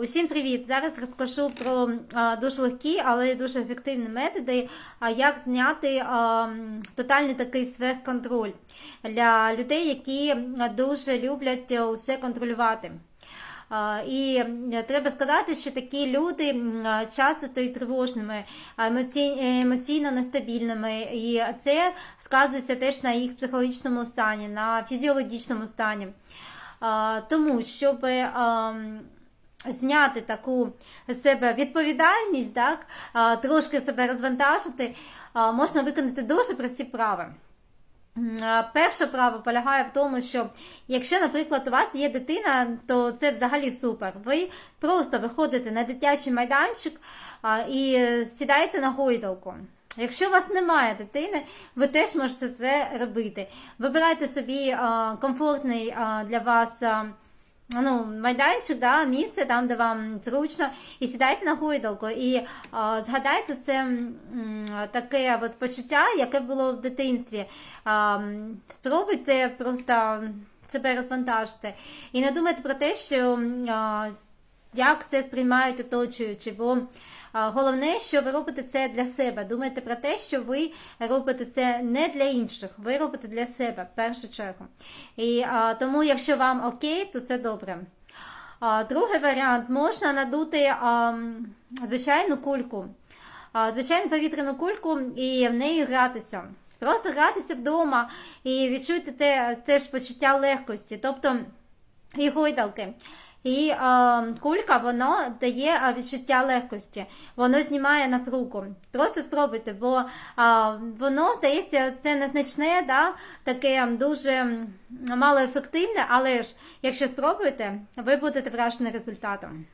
Усім привіт! Зараз розкажу про дуже легкі, але дуже ефективні методи, як зняти тотальний такий сверхконтроль для людей, які дуже люблять усе контролювати. І треба сказати, що такі люди часто стають тривожними, емоційно нестабільними, і це сказується теж на їх психологічному стані, на фізіологічному стані. Тому, щоб зняти таку себе відповідальність, так, трошки себе розвантажити, можна виконати дуже прості а, Перше право полягає в тому, що якщо, наприклад, у вас є дитина, то це взагалі супер. Ви просто виходите на дитячий майданчик і сідаєте на гойдалку. Якщо у вас немає дитини, ви теж можете це робити. Вибирайте собі комфортний для вас. Ну, майданчик, да, місце там, де вам зручно, і сідайте на гойдалку. І а, згадайте це м, таке от почуття, яке було в дитинстві. А, спробуйте просто себе розвантажити. І не думайте про те, що а, як це сприймають оточуючі. Бо головне, що ви робите це для себе. Думайте про те, що ви робите це не для інших, ви робите для себе в першу чергу. І тому, якщо вам окей, то це добре. Другий варіант можна надути звичайну кульку, звичайну повітряну кульку і в неї гратися. Просто гратися вдома і відчуйте те, теж почуття легкості, тобто і гойдалки. І е, кулька воно дає е, відчуття легкості, воно знімає напругу. Просто спробуйте, бо е, воно здається, це незначне, да, таке дуже малоефективне, але ж якщо спробуєте, ви будете вражені результатом.